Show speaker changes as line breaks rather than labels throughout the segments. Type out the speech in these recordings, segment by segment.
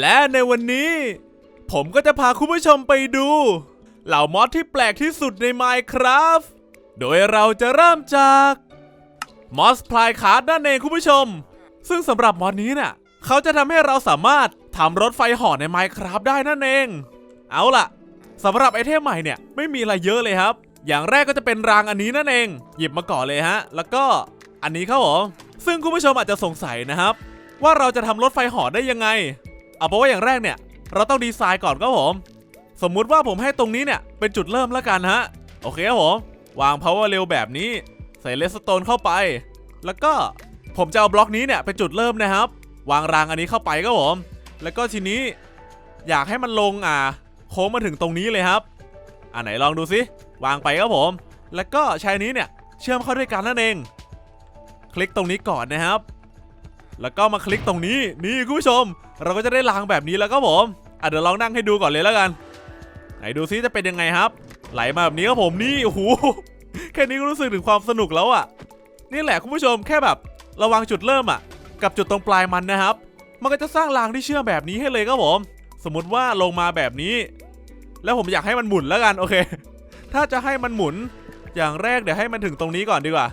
และในวันนี้ ผมก็จะพาคุณผู้ชมไปดู เหล่ามอสที่แปลกที่สุดใน Minecraft โดยเราจะเริ่มจากมอสพลายคาร์ดนั่นเองคุณผู้ชม ซึ่งสำหรับมอสนี้เนี่ยเขาจะทำให้เราสามารถทำรถไฟเหอใน Minecraft ได้นั่นเอง เอาล่ะสำหรับไอเทมใหม่เนี่ยไม่มีอะไรเยอะเลยครับ อย่างแรกก็จะเป็นรางอันนี้นั่นเอง หยิบมาก่อนเลยฮะ แล้วก็อันนี้ครับผมซึ่งคุณผู้ชมอาจจะสงสัยนะครับ ว่าเราจะทำรถไฟเหอได้ยังไง เอาเป็นว่าอย่างแรกเนี่ย เราต้องดีไซน์ก่อนครับผม สมมุติว่าผมให้ตรงนี้เนี่ย เป็นจุดเริ่มแล้วกันฮะ โอเคครับผม วาง power rail แบบนี้ ใส่เลสโตนเข้าไป แล้วก็ผมจะเอาบล็อกนี้เนี่ยเป็นจุดเริ่มนะครับ วางรางอันนี้เข้าไปครับผม แล้วก็ทีนี้ อยากให้มันลงอ่า โค้งมาถึงตรงนี้เลยครับ อ่าไหนลองดูสิวางไปครับผม แล้วก็ใช้นี้เนี่ยเชื่อมเข้าด้วยกันนั่นเอง คลิกตรงนี้ก่อนนะครับ แล้วก็มาคลิกตรงนี้นี่คุณผู้ชม เราก็จะได้รางแบบนี้แล้วครับผมอะเดี๋ยวลองนั่งให้ดูก่อนเลยแล้วกัน ไหนดูซิจะเป็นยังไงครับ ไหลมาแบบนี้ครับผมนี่โอ้โหแค่นี้ก็รู้สึกถึงความสนุกแล้วอะ นี่แหละคุณผู้ชมแค่แบบระวังจุดเริ่มอะ กับจุดตรงปลายมันนะครับ มันก็จะสร้างรางที่เชื่อมแบบนี้ให้เลยครับผม สมมุติว่าลงมาแบบนี้ แล้วผมอยากให้มันหมุนแล้วกันโอเค ถ้าจะให้มันหมุนอย่างแรกเดี๋ยวให้มันถึงตรงนี้ก่อนดีกว่า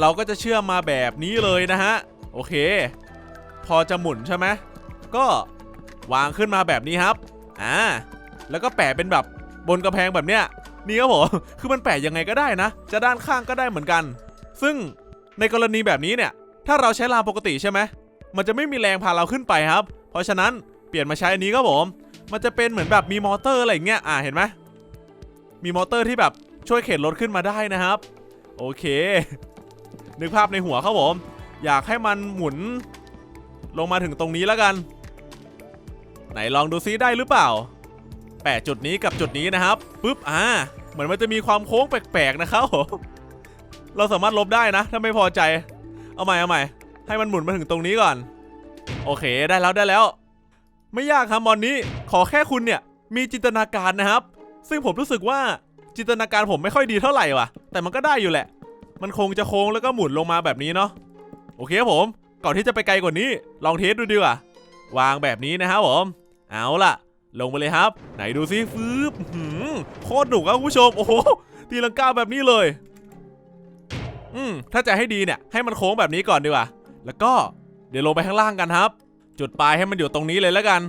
เราก็จะเชื่อมมาแบบนี้เลยนะฮะ โอเค พอจะหมุนใช่ไหมก็วางขึ้นมาแบบนี้ครับ อ่า แล้วก็แปะเป็นแบบบนกระแพงแบบเนี้ย นี่ครับผม คือมันแปะยังไงก็ได้นะ จะด้านข้างก็ได้เหมือนกัน ซึ่งในกรณีแบบนี้เนี่ย ถ้าเราใช้รางปกติใช่ไหม มันจะไม่มีแรงพาเราขึ้นไปครับ เพราะฉะนั้นเปลี่ยนมาใช้อันนี้ครับผม มันจะเป็นเหมือนแบบมีมอเตอร์อะไรอย่างเงี้ย อ่า เห็นไหม มีมอเตอร์ที่แบบช่วยเข็นรถขึ้นมาได้นะครับ โอเค นึกภาพในหัวครับผม อยากให้มันหมุน ลงมาถึงตรงนี้แล้วกัน ไหนลองดูซิได้หรือเปล่าแปะจุดนี้กับจุดนี้นะครับปุ๊บอ่าเหมือนมันจะมีความโค้งแปลกๆนะครับผมเราสามารถลบได้นะ ถ้าไม่พอใจ เอาใหม่เอาใหม่ ให้มันหมุนมาถึงตรงนี้ก่อน โอเคได้แล้วได้แล้ว ไม่ยากครับมอนนี้ ขอแค่คุณเนี่ยมีจินตนาการนะครับ ซึ่งผมรู้สึกว่าจินตนาการผมไม่ค่อยดีเท่าไหร่ว่ะ แต่มันก็ได้อยู่แหละ มันคงจะโค้งแล้วก็หมุนลงมาแบบนี้เนาะโอเคครับผม ก่อนที่จะไปไกลกว่านี้ ลองเทสดูดีกว่าวางแบบนี้นะครับผม เอาล่ะ ลงไปเลยครับ ไหนดูซิฟืบหือโคตรหนุกครับคุณผู้ชม โอ้โห ตีลังกาแบบนี้เลย อืม ถ้าจะให้ดีเนี่ย ให้มันโค้งแบบนี้ก่อนดีกว่า แล้วก็เดี๋ยวลงไปข้างล่างกันครับ จุดปลายให้มันอยู่ตรงนี้เลยแล้วกัน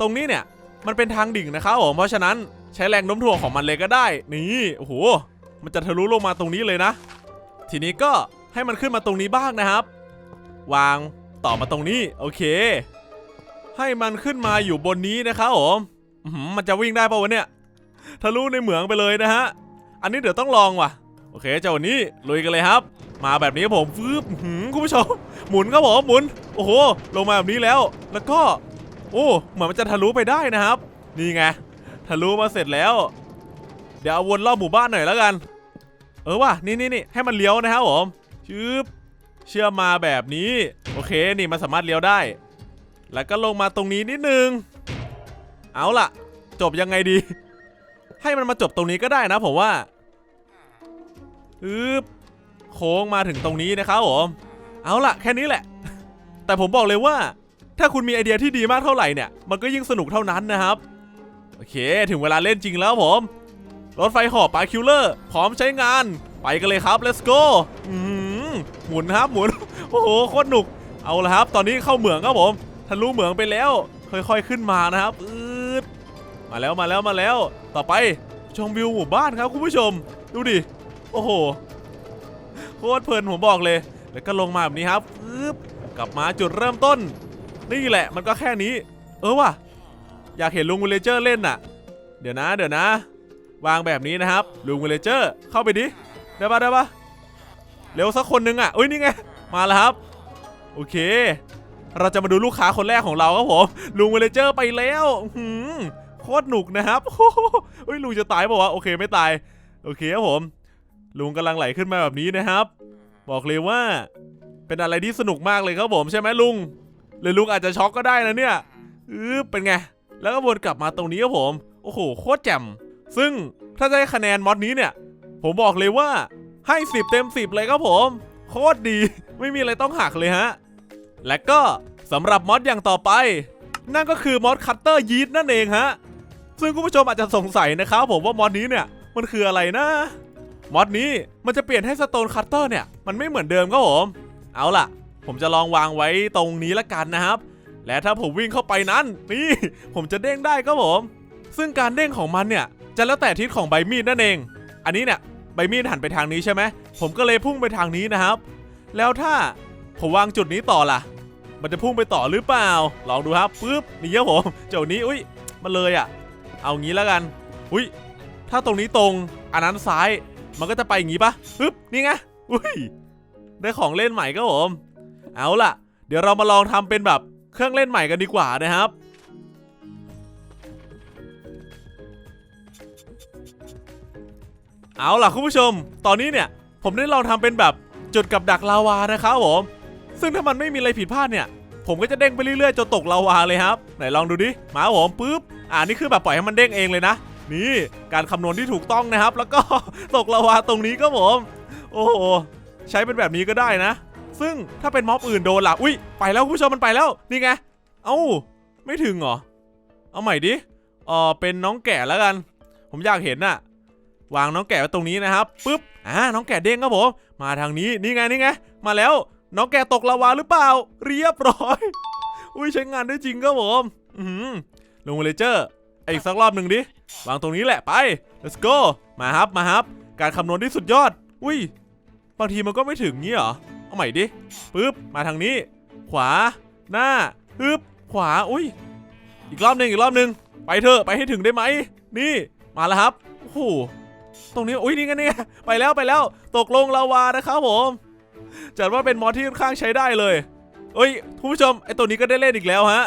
ตรงนี้เนี่ย มันเป็นทางดิ่งนะครับผม เพราะฉะนั้นใช้แรงโน้มถ่วงของมันเลยก็ได้ นี่ โอ้โห มันจะทะลุลงมาตรงนี้เลยนะ ทีนี้ก็ให้มันขึ้นมาตรงนี้บ้างนะครับ วางต่อมาตรงนี้ โอเค ให้มันขึ้นมาอยู่บนนี้นะครับผมมันจะวิ่งได้ป่าวะเนี่ยทะลุในเหมืองไปเลยนะฮะ อันนี้เดี๋ยวต้องลองว่ะ โอเค เจ้าวันนี้ลุยกันเลยครับ มาแบบนี้ผมฟืบอื้อหือคุณผู้ชม หมุนครับผมหมุน โอ้โห ลงมาแบบนี้แล้ว แล้วก็ โอ้ เหมือนมันจะทะลุไปได้นะครับ นี่ไง ทะลุมาเสร็จแล้ว เดี๋ยวเอาวนรอบหมู่บ้านหน่อยแล้วกัน เออว่ะนี่นี่นี่ให้มันเลี้ยวนะครับผมชืบเชื่อมมาแบบนี้ โอเคนี่มันสามารถเลี้ยวได้ แล้วก็ลงมาตรงนี้นิดนึง เอาล่ะ จบยังไงดี ให้มันมาจบตรงนี้ก็ได้นะผมว่าอึบโค้งมาถึงตรงนี้นะครับผมเอาล่ะ แค่นี้แหละ แต่ผมบอกเลยว่า ถ้าคุณมีไอเดียที่ดีมากเท่าไหร่เนี่ย มันก็ยิ่งสนุกเท่านั้นนะครับ โอเค ถึงเวลาเล่นจริงแล้วผม รถไฟหอบปาคิวเลอร์ พร้อมใช้งาน ไปกันเลยครับ let's go หมุนครับหมุน โอ้โหโคตรหนุก เอาละครับ ตอนนี้เข้าเหมืองครับผมทะลุเหมืองไปแล้ว ค่อยๆขึ้นมานะครับอืดมาแล้วมาแล้วมาแล้ว ต่อไปชมวิวหมู่บ้านครับคุณผู้ชม ดูดิ โอ้โห โคตรเพลินผมบอกเลย แล้วก็ลงมาแบบนี้ครับปึ๊บกลับมาจุดเริ่มต้น นี่แหละมันก็แค่นี้ เออว่ะ อยากเห็นลุงวิลเลเจอร์เล่นน่ะ เดี๋ยวนะ เดี๋ยวนะ วางแบบนี้นะครับลุงวิลเลเจอร์เข้าไปดิได้ปะได้ปะเร็วสักคนนึงอะเอ้ยนี่ไงมาแล้วครับ โอเค เราจะมาดูลูกค้าคนแรกของเราครับผมลุงวิลเลเจอร์ไปแล้วหือโคตรหนุกนะครับโอ้ยลุงจะตายเปล่าวะโอเคไม่ตาย โอเคครับผมลุงกำลังไหลขึ้นมาแบบนี้นะครับ บอกเลยว่า เป็นอะไรที่สนุกมากเลยครับผมใช่ไหมลุงหรือลุงอาจจะช็อกก็ได้นะเนี่ยอือเป็นไงแล้วก็วนกลับมาตรงนี้ครับผม โอ้โหโคตรแจ่ม ซึ่งถ้าจะให้คะแนนมอดนี้เนี่ย ผมบอกเลยว่าให้ 10 เต็ม 10 เลยครับผม โคตรดี ไม่มีอะไรต้องหักเลยฮะ และก็สำหรับมอดอย่างต่อไป นั่นก็คือมอดคัตเตอร์ยีดนั่นเองฮะ ซึ่งคุณผู้ชมอาจจะสงสัยนะครับผมว่ามอดนี้เนี่ยมันคืออะไรนะมอดนี้มันจะเปลี่ยนให้สโตนคัตเตอร์เนี่ยมันไม่เหมือนเดิมครับผม เอาล่ะ ผมจะลองวางไว้ตรงนี้ละกันนะครับ และถ้าผมวิ่งเข้าไปนั้น นี่ ผมจะเด้งได้ครับผม ซึ่งการเด้งของมันเนี่ย จะแล้วแต่ทิศของใบมีดนั่นเอง อันนี้เนี่ยใบมีดหันไปทางนี้ใช่ไหมผมก็เลยพุ่งไปทางนี้นะครับ แล้วถ้าผมวางจุดนี้ต่อล่ะ มันจะพุ่งไปต่อหรือเปล่า ลองดูครับปึ๊บนี่ครับผมเจ้านี้อุ้ยมาเลยอะ่ะ เอางี้แล้วกันอุ้ยถ้าตรงนี้ตรงอันนั้นซ้ายมันก็จะไปอย่างงี้ปะปึ๊บนี่ไงอุ้ยได้ของเล่นใหม่ครับผม เอาล่ะ เดี๋ยวเรามาลองทำเป็นแบบเครื่องเล่นใหม่กันดีกว่านะครับ เอาล่ะคุณผู้ชม ตอนนี้เนี่ย ผมได้ลองทำเป็นแบบจุดกับดักลาวานะครับผม ซึ่งถ้ามันไม่มีอะไรผิดพลาดเนี่ย ผมก็จะเด้งไปเรื่อยๆจนตกลาวาเลยครับ ไหนลองดูดิมาผมปุ๊บ อ่านี่คือแบบปล่อยให้มันเด้งเองเลยนะ นี่การคำนวณที่ถูกต้องนะครับ แล้วก็ตกลาวาตรงนี้ก็ผม โอ้โหใช้เป็นแบบนี้ก็ได้นะ ซึ่งถ้าเป็นม็อบอื่นโดนละอุ้ยไปแล้วคุณผู้ชมมันไปแล้ว นี่ไง เอ้า ไม่ถึงเหรอ เอาใหม่ดิเออเป็นน้องแก่แล้วกัน ผมอยากเห็นน่ะ วางน้องแก่ไว้ตรงนี้นะครับปุ๊บอ่าน้องแก่เด้งครับผมมาทางนี้นี่ไงนี่ไงมาแล้วน้องแก่ตกลาวาหรือเปล่า เรียบร้อย อุ้ยใช้งานได้จริงครับผมอือลงเลเจอร์อีกสักรอบหนึ่งดิวางตรงนี้แหละไป let's go มาครับมาครับ การคำนวณที่สุดยอด อุ้ยบางทีมันก็ไม่ถึงงี้เหรอเอาใหม่ดิปึ๊บมาทางนี้ ขวาหน้าปึ๊บขวาอุ้ยอีกรอบหนึ่งอีกรอบหนึ่งไปเถอะไปให้ถึงได้ไหมนี่มาแล้วครับโอ้โห ตรงนี้อุ้ยนี่ไงนี่ไงไปแล้วไปแล้วตกลงลาวานะครับผมจัดว่าเป็นมอที่ค่อนข้างใช้ได้เลยเอ้ยคุณผู้ชมไอตัวนี้ก็ได้เล่นอีกแล้วฮะ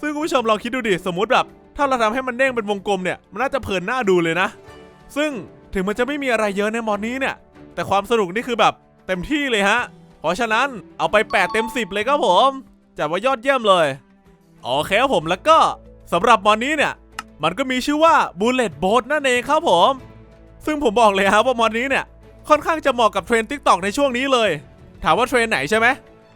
ซึ่งคุณผู้ชมลองคิดดูดิสมมุติแบบ ถ้าเราทำให้มันเด้งเป็นวงกลมเนี่ยมันน่าจะเพลินหน้าดูเลยนะ ซึ่งถึงมันจะไม่มีอะไรเยอะในมอดนี้เนี่ย แต่ความสนุกนี่คือแบบเต็มที่เลยฮะ เพราะฉะนั้นเอาไป8เต็ม10 เลยครับผมจัดว่ายอดเยี่ยมเลยโอเคครับผมแล้วก็สำหรับมอนนี้เนี่ย มันก็มีชื่อว่า Bullet Boat นั่นเองครับผม ซึ่งผมบอกเลยครับว่ามอนนี้เนี่ย ค่อนข้างจะเหมาะกับเทรนด์ TikTok ในช่วงนี้เลย ถามว่าเทรนไหนใช่ไหม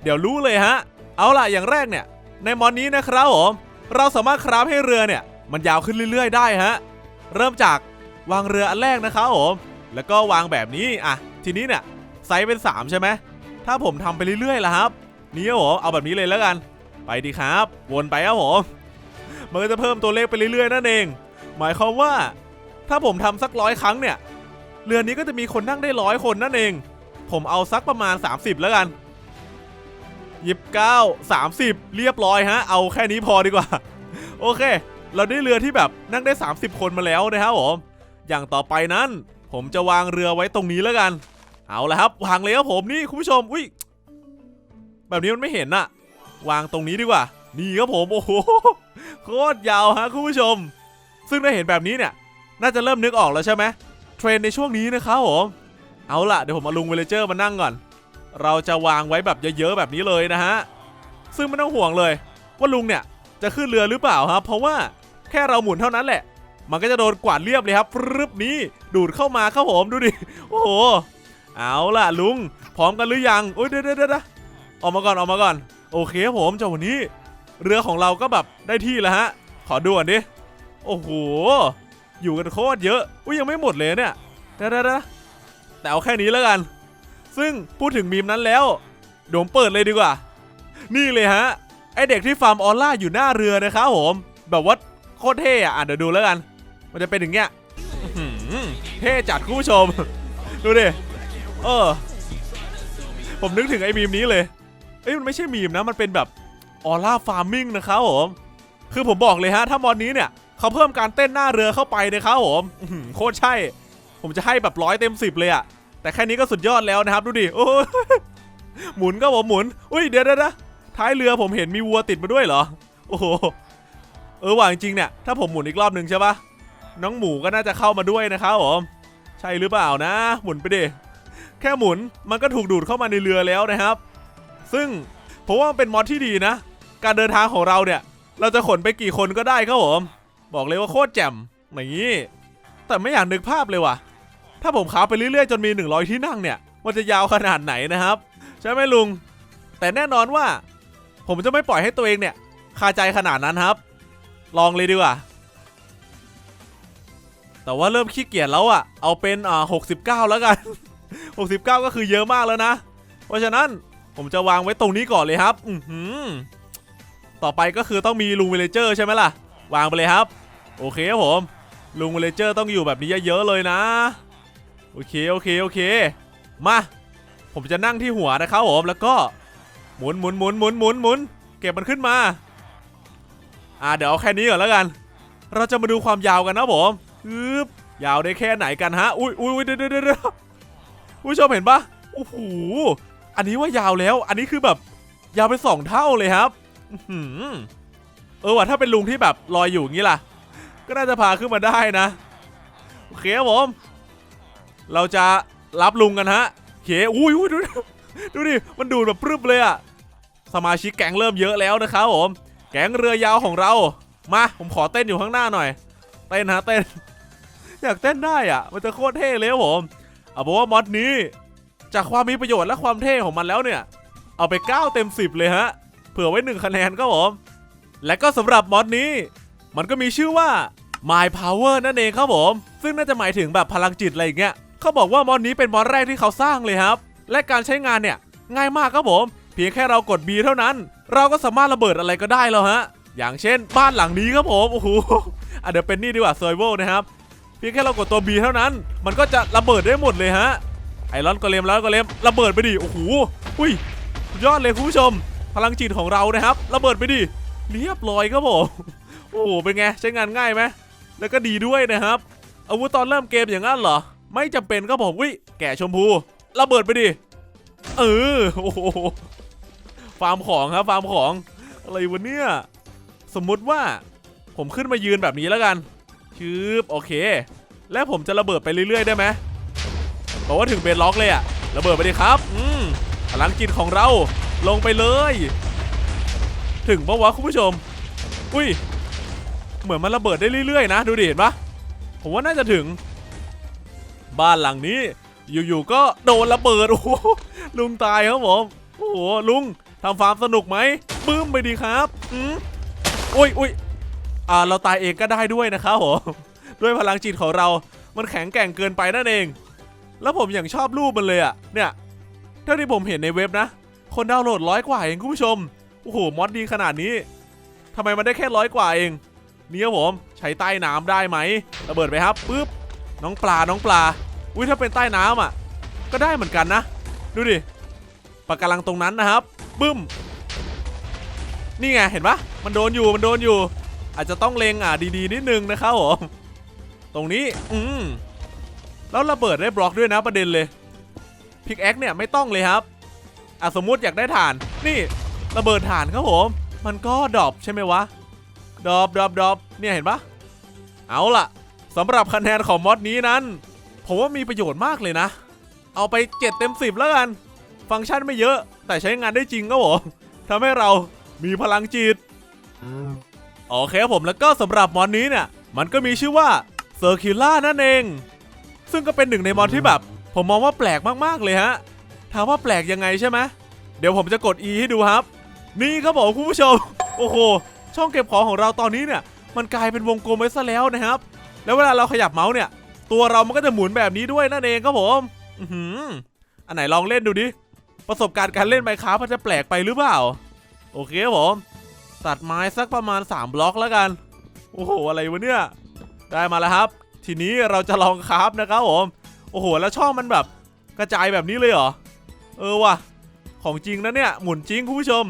เดี๋ยวรู้เลยฮะ เอาล่ะอย่างแรกเนี่ย ในมอนนี้นะครับผม เราสามารถคราฟให้เรือเนี่ย มันยาวขึ้นเรื่อยๆ ได้ฮะ เริ่มจากวางเรืออันแรกนะครับผม แล้วก็วางแบบนี้อะทีนี้เนี่ยไซส์เป็น 3 ใช่ไหม ถ้าผมทำไปเรื่อยๆล่ะครับ นี่ครับผมเอาแบบนี้เลยแล้วกัน ไปดีครับ วนไปครับผม มันก็จะเพิ่มตัวเลขไปเรื่อยๆนั่นเอง หมายความว่าถ้าผมทำสักร้อยครั้งเนี่ย เรือนี้ก็จะมีคนนั่งได้ร้อยคนนั่นเอง ผมเอาสักประมาณ 30 แล้วกันยิบเก้าสามสิบเรียบร้อยฮะ เอาแค่นี้พอดีกว่า โอเค เราได้เรือที่แบบนั่งได้ 30 คนมาแล้วนะครับผม อย่างต่อไปนั้น ผมจะวางเรือไว้ตรงนี้แล้วกัน เอาละครับวางเลยครับผมนี่คุณผู้ชม อุ้ยแบบนี้มันไม่เห็นอะวางตรงนี้ดีกว่า นี่ครับผมโอ้โหโคตรยาวฮะคุณผู้ชม ซึ่งได้เห็นแบบนี้เนี่ย น่าจะเริ่มนึกออกแล้วใช่ไหมเทรนในช่วงนี้นะครับผมเอาล่ะเดี๋ยวผมเอาลุงเวลเจอร์มานั่งก่อน เราจะวางไว้แบบเยอะๆแบบนี้เลยนะฮะซึ่งไม่ต้องห่วงเลย ว่าลุงเนี่ยจะขึ้นเรือหรือเปล่าครับเพราะว่าแค่เราหมุนเท่านั้นแหละ มันก็จะโดนกวาดเรียบเลยครับรึบนี้ดูดเข้ามาครับผมดูดิโอ้โหเอาล่ะลุงพร้อมกันหรือยังโอ้ยเดี๋ยวเดี๋ยวเดี๋ยวออกมาก่อนออกมาก่อน โอเคครับผมจาวันนี้ เรือของเราก็แบบได้ที่แล้วฮะ ขอดูก่อนดิ โอ้โห อยู่กันโคตรเยอะ อุ้ยยังไม่หมดเลยเนี่ยเดี๋ยวเดี๋ยวเดี๋ยวแต่เอาแค่นี้แล้วกัน ซึ่งพูดถึงมีมนั้นแล้วเดี๋ยวผมเปิดเลยดีกว่า นี่เลยฮะ ไอเด็กที่ฟาร์มออร่าอยู่หน้าเรือนะครับผม แบบว่าโคตรเท่อะอะเดี๋ยวดูแล้วกัน มันจะเป็นอย่างเงี้ยเท่จัดคุณผู้ชม ดูดิ เออ ผมนึกถึงไอ้มีมนี้เลย เอ้ยมันไม่ใช่มีมนะ มันเป็นแบบ ออร่าฟาร์มิงนะครับผม คือผมบอกเลยฮะ ถ้ามอนนี้เนี่ยเขาเพิ่มการเต้นหน้าเรือเข้าไปนะครับผมโคตรใช่ ผมจะให้แบบร้อยเต็มสิบเลยอะแต่แค่นี้ก็สุดยอดแล้วนะครับ ดูดิโอ้ยหมุนก็ผมหมุน อุ้ยเดี๋ยวเดี๋ยวนะท้ายเรือผมเห็นมีวัวติดมาด้วยเหรอ โอ้โห เออว่าจริงเนี่ย ถ้าผมหมุนอีกรอบหนึ่งใช่ปะน้องหมูก็น่าจะเข้ามาด้วยนะครับผม ใช่หรือเปล่านะ หมุนไปดิแค่หมุนมันก็ถูกดูดเข้ามาในเรือแล้วนะครับ ซึ่งผมว่ามันเป็นมอดที่ดีนะ การเดินทางของเราเนี่ย เราจะขนไปกี่คนก็ได้ครับผมบอกเลยว่าโคตรแจ่มอย่างนี้ แต่ไม่อยากนึกภาพเลยว่ะ ถ้าผมขาไปเรื่อยๆจนมี 100 ที่นั่งเนี่ย มันจะยาวขนาดไหนนะครับ ใช่ไหมลุง แต่แน่นอนว่า ผมจะไม่ปล่อยให้ตัวเองเนี่ยคาใจขนาดนั้นครับ ลองเลยดีกว่า แต่ว่าเริ่มขี้เกียจแล้วอะเอาเป็นอ่า69แล้วกัน 69 ก็คือเยอะมากแล้วนะ เพราะฉะนั้นผมจะวางไว้ตรงนี้ก่อนเลยครับ อือหือ ต่อไปก็คือต้องมีลุงวิลเลเจอร์ใช่ไหมล่ะ วางไปเลยครับ โอเคครับผม ลุงวิลเลเจอร์ต้องอยู่แบบนี้เยอะๆเลยนะ โอเคโอเคโอเค มา ผมจะนั่งที่หัวนะครับผม แล้วก็หมุนหมุนหมุนหมุนหมุนหมุนเก็บมันขึ้นมา อ่าเดี๋ยวเอาแค่นี้ก่อนแล้วกัน เราจะมาดูความยาวกันนะผมอึบยาวได้แค่ไหนกันฮะ อุ้ยอุ้ยเดี๋ยวเดี๋ยวเดี๋ยวผู้ชมเห็นปะโอ้โห อันนี้ว่ายาวแล้ว อันนี้คือแบบยาวไปสองเท่าเลยครับ เออว่ะถ้าเป็นลุงที่แบบลอยอยู่อย่างนี้ล่ะ ก็น่าจะพาขึ้นมาได้นะ โอเคครับผม เราจะรับลุงกันฮะเคอุ้ยอุ้ยดูดูดิ มันดูดแบบปรึบเลยอะสมาชิกแก๊งเริ่มเยอะแล้วนะครับผม แก๊งเรือยาวของเรา มา ผมขอเต้นอยู่ข้างหน้าหน่อย เต้นฮะเต้น อยากเต้นได้อะ มันจะโคตรเท่เลยผมเอาบอกว่ามอดนี้ จากความมีประโยชน์และความเท่ของมันแล้วเนี่ย เอาไป9เต็ม10เลยฮะ เผื่อไว้1คะแนนครับผม และก็สำหรับมอดนี้ มันก็มีชื่อว่า My Power นั่นเองครับผม ซึ่งน่าจะหมายถึงแบบพลังจิตอะไรอย่างเงี้ยเขาบอกว่ามอดนี้เป็นมอดแรกที่เขาสร้างเลยครับ และการใช้งานเนี่ยง่ายมากครับผม เพียงแค่เรากด B เท่านั้น เราก็สามารถระเบิดอะไรก็ได้แล้วฮะ อย่างเช่น บ้านหลังนี้ครับผมโอ้โหอะเดี๋ยวเป็นนี่ดีกว่า Survival นะครับเพียงแค่เรากดตัว B เท่านั้น มันก็จะระเบิดได้หมดเลยฮะไอรอนกอเลมแล้วก็เลมระเบิดไปดิโอ้โหอุ้ยยอดเลยคุณผู้ชม พลังจิตของเรานะครับระเบิดไปดิเรียบร้อยครับผมโอ้โหเป็นไงใช้งานง่ายไหมแล้วก็ดีด้วยนะครับ อาวุธตอนเริ่มเกมอย่างนั้นเหรอ ไม่จำเป็นครับผมวิแก่ชมพูระเบิดไปดิเออโอ้โหฟาร์มของครับฟาร์มของอะไรวะเนี่ยสมมุติว่าผมขึ้นมายืนแบบนี้แล้วกันชืบโอเค แล้วผมจะระเบิดไปเรื่อยๆได้ไหมบอกว่าถึงเบนล็อกเลยอะระเบิดไปดิครับ อืมพลังจิตของเรา ลงไปเลย ถึงปะวะคุณผู้ชม อุ้ย เหมือนมันระเบิดได้เรื่อยๆ นะ ดูดิเห็นปะผมว่าน่าจะถึง บ้านหลังนี้ อยู่ๆก็โดนระเบิดโอ้ลุงตายครับผมโอ้โหลุงทำฟาร์มสนุกไหมบึ้มไปดีครับอืมอุ้ยอุ้ยอ่าเราตายเองก็ได้ด้วยนะครับผมด้วยพลังจิตของเรา มันแข็งแกร่งเกินไปนั่นเอง แล้วผมอย่างชอบรูปมันเลยอะเนี่ย เท่าที่ผมเห็นในเว็บนะ คนดาวน์โหลดร้อยกว่าเองคุณผู้ชม โอ้โหมอดดีขนาดนี้ทำไมมันได้แค่ร้อยกว่าเองเนี่ยครับผมใช้ใต้น้ำได้ไหมระเบิดไปครับปึ๊บน้องปลาน้องปลาอุ้ยถ้าเป็นใต้น้ำอะ ก็ได้เหมือนกันนะ ดูดิปะการังตรงนั้นนะครับบึ้ม นี่ไงเห็นปะมันโดนอยู่มันโดนอยู่ อาจจะต้องเลงอะดีๆนิดนึงนะครับผมตรงนี้อืมแล้วระเบิดได้บล็อกด้วยนะประเด็นเลยพิกแอคเนี่ยไม่ต้องเลยครับ อะสมมุติอยากได้ฐาน นี่ระเบิดฐานครับผม มันก็ดรอปใช่ไหมวะ ดรอปดรอปดรอปเนี่ยเห็นปะเอาล่ะสำหรับคะแนนของมอดนี้นั้น ผมว่ามีประโยชน์มากเลยนะ เอาไป 7 เต็ม 10 แล้วกัน ฟังก์ชันไม่เยอะ แต่ใช้งานได้จริงก็ผมทำให้เรามีพลังจิตโอเคผมแล้วก็สำหรับมอนนี้เนี่ย มันก็มีชื่อว่าเซอร์คิล่านั่นเอง ซึ่งก็เป็นหนึ่งในมอนที่แบบ ผมมองว่าแปลกมากๆเลยฮะ ถามว่าแปลกยังไงใช่ไหมเดี๋ยวผมจะกด E ให้ดูครับ นี่ครับผมคุณผู้ชม โอ้โห ช่องเก็บของของเราตอนนี้เนี่ย มันกลายเป็นวงกลมไปซะแล้วนะครับ แล้วเวลาเราขยับเมาส์เนี่ย ตัวเรามันก็จะหมุนแบบนี้ด้วยนั่นเองครับผมอือหืออันไหนลองเล่นดูดิ ประสบการณ์การเล่นไมค้ามันจะแปลกไปหรือเปล่า โอเคครับผม ตัดไม้สักประมาณ 3 บล็อกแล้วกัน โอ้โห อะไรวะเนี่ย ได้มาแล้วครับ ทีนี้เราจะลองคราฟนะครับผม โอ้โห แล้วช่องมันแบบกระจายแบบนี้เลยเหรอ เออว่ะ ของจริงนะเนี่ย หมุนจริงคุณผู้ชม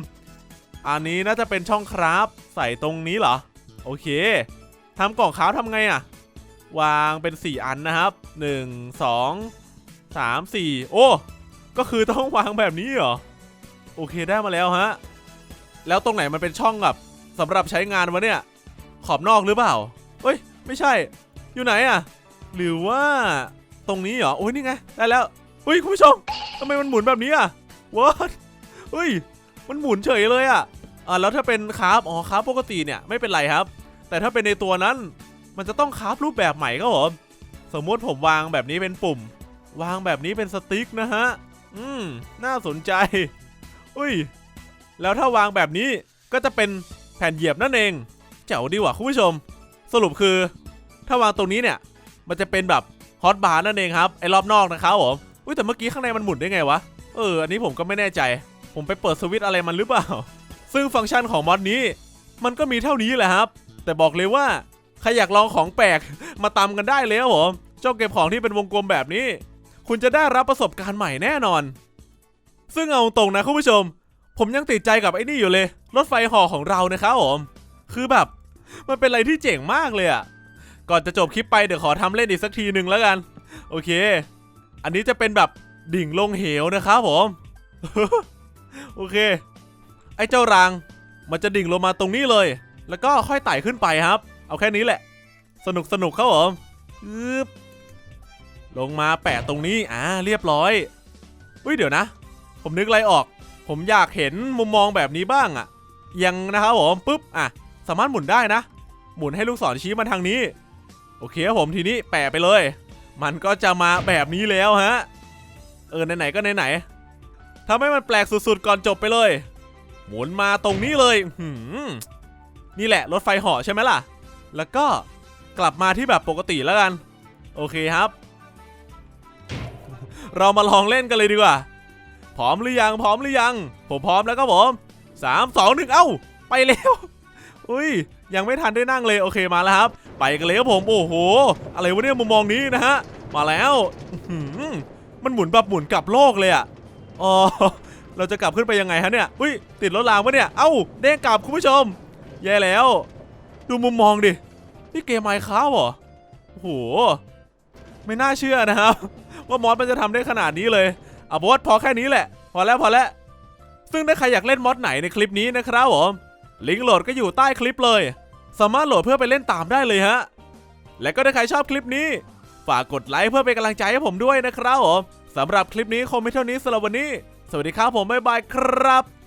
อันนี้น่าจะเป็นช่องคราฟใส่ตรงนี้เหรอ โอเคทำกล่องคราฟทำไงอะวางเป็น 4 อันนะครับ 1 2 3 4 โอ้ ก็คือต้องวางแบบนี้เหรอ โอเคได้มาแล้วฮะ แล้วตรงไหนมันเป็นช่องแบบสำหรับใช้งานวะเนี่ย ขอบนอกหรือเปล่าเฮ้ย ไม่ใช่ อยู่ไหนอะหรือว่าตรงนี้เหรอ โอ้ยนี่ไง ได้แล้ว เฮ้ยคุณผู้ชมทำไมมันหมุนแบบนี้อะว a t เฮ้ย มันหมุนเฉยเลยอะอ่าแล้วถ้าเป็นคราฟอ๋อคราฟปกติเนี่ยไม่เป็นไรครับ แต่ถ้าเป็นในตัวนั้น มันจะต้องคราฟรูปแบบใหม่ครับผมสมมติผมวางแบบนี้เป็นปุ่ม วางแบบนี้เป็นสติ๊กนะฮะ อืม น่าสนใจ อุ้ย แล้วถ้าวางแบบนี้ก็จะเป็นแผ่นเหยียบนั่นเองแจ๋วดีว่ะคุณผู้ชม สรุปคือ ถ้าวางตรงนี้เนี่ย มันจะเป็นแบบฮอตบาร์นั่นเองครับ ไอ้รอบนอกนะครับผม อุ้ยแต่เมื่อกี้ข้างในมันหมุนได้ไงวะ เออ อันนี้ผมก็ไม่แน่ใจ ผมไปเปิดสวิตอะไรมันหรือเปล่า ซึ่งฟังก์ชันของมอดนี้ มันก็มีเท่านี้แหละครับ แต่บอกเลยว่าใครอยากลองของแปลกมาตำกันได้เลยครับผมเจ้าเก็บของที่เป็นวงกลมแบบนี้ คุณจะได้รับประสบการณ์ใหม่แน่นอน ซึ่งเอาตรงนะคุณผู้ชม ผมยังติดใจกับไอ้นี่อยู่เลย รถไฟเหอของเรานะครับผม คือแบบ มันเป็นอะไรที่เจ๋งมากเลยอะ่ะ ก่อนจะจบคลิปไปเดี๋ยวขอทำเล่นอีกสักทีหนึ่งแล้วกัน โอเค อันนี้จะเป็นแบบดิ่งลงเหวนะครับผม โอเค ไอ้เจ้ารางมันจะดิ่งลงมาตรงนี้เลย แล้วก็ค่อยไต่ขึ้นไปครับ เอาแค่นี้แหละ สนุกสนุกครับผมอึบลงมาแปะตรงนี้ อ่า เรียบร้อยอุ้ยเดี๋ยวนะ ผมนึกอะไรออก ผมอยากเห็นมุมมองแบบนี้บ้างอะยังนะครับผมปุ๊บ อะ สามารถหมุนได้นะ หมุนให้ลูกศรชี้มาทางนี้ โอเคครับผมทีนี้แปะไปเลย มันก็จะมาแบบนี้แล้วฮะ เออไหนๆก็ไหนๆทำให้มันแปลกสุดๆก่อนจบไปเลย หมุนมาตรงนี้เลยหืมนี่แหละรถไฟเหาะใช่ไหมล่ะ แล้วก็กลับมาที่แบบปกติแล้วกัน โอเคครับ เรามาลองเล่นกันเลยดีกว่า พร้อมหรือยัง พร้อมหรือยัง ผมพร้อมแล้วครับผมสามสองหนึ่งเอ้า ไปแล้ว อุ้ยยังไม่ทันได้นั่งเลยโอเคมาแล้วครับ ไปกันเลยครับผมโอ้โห อะไรวะเนี่ยมุมมองนี้นะฮะมาแล้วมันหมุนแบบหมุนกลับโลกเลยอะอ๋อเราจะกลับขึ้นไปยังไงฮะเนี่ยอุ้ยติดรถรางปะเนี่ยเอ้าเด้งกลับคุณผู้ชม แย่แล้ว ดูมุมมองดินี่เกมไมค์ค้าเหรอโอ้โหไม่น่าเชื่อนะครับ ว่ามอสมันจะทำได้ขนาดนี้เลยอะบอสพอแค่นี้แหละ พอแล้วพอแล้วซึ่งถ้าใครอยากเล่นมอสไหนในคลิปนี้นะครับผมลิงก์โหลดก็อยู่ใต้คลิปเลย สามารถโหลดเพื่อไปเล่นตามได้เลยฮะ และก็ถ้าใครชอบคลิปนี้ ฝากกดไลค์เพื่อเป็นกำลังใจให้ผมด้วยนะครับผมสำหรับคลิปนี้คงไม่เท่านี้สำหรับวันนี้ สวัสดีครับผมบ๊ายบายครับ